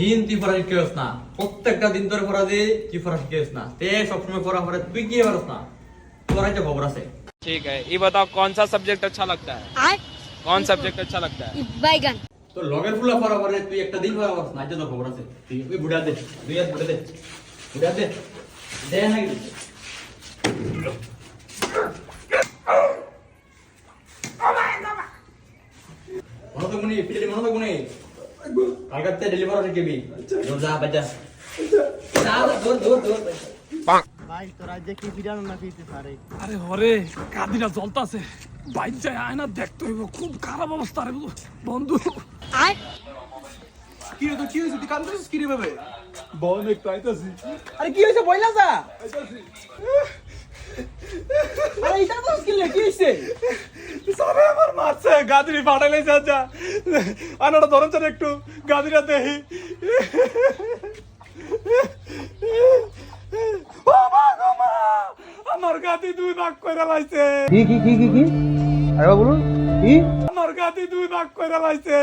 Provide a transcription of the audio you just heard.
দিন তুই পড়া শিখেছ না। প্রত্যেকটা দিন তোর পড়া যে তুই পড়া শিখেছ না। তে সবসময় পড়া পড়ে তুই কি পারস না? তোর একটা খবর আছে। ঠিক আছে এই বাতাও কোন সা সাবজেক্ট আচ্ছা লাগতা হ্যাঁ কোন সাবজেক্ট আচ্ছা লাগতা হ্যাঁ বাইগান। তো লগের ফুলা পড়া পড়ে তুই একটা দিন পড়া পড়স না যে খবর আছে। তুই ওই বুড়া দে তুই আর বুড়া দে বুড়া দে দে না কি? মনে তো মনে ফিরে মনে তো মনে আছে কেবি দৌড় যা বাজা যা দৌড় দৌড় দৌড় ভাই তোরা যে কি ফিরানো না ফিরতে পারে আরে হরে কাদিরা জ্বলতাছে। বাইক যায় আয়না দেখতে হইব খুব খারাপ অবস্থা রে বন্ধু। আর কি রে তো কি হয়েছে? তুই কান্দছিস কি রে ভাবে বল একটু আইতাছি। আরে কি হয়েছে? বইলা যা। আরে এটা তো কি লে কি হয়েছে সবে আমার মারছে গাদিরি ফাটাইলে চাচা আনারা আনাটা ধরেন একটু গাজরিটা দেহি আমার গাদি দুই ভাগ করে লাইছে। কি কি কি কি কি? আরে বলুন কি? আমার গাদি দুই ভাগ করে লাইছে।